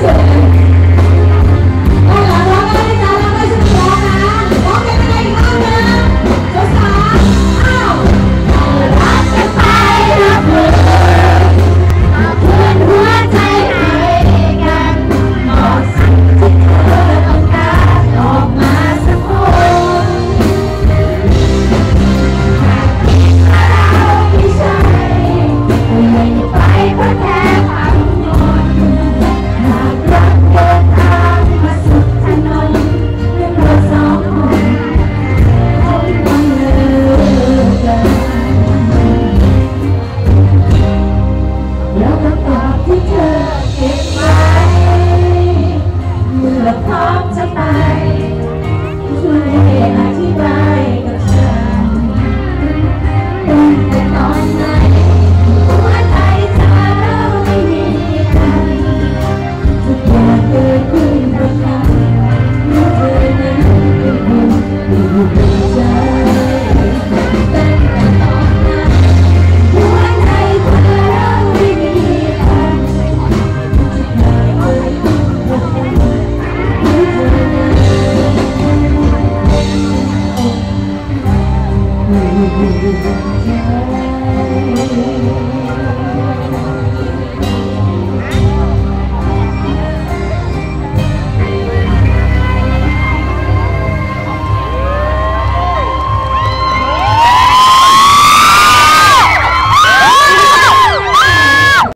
Jesus. มจะไปช่วยให้อธิบาย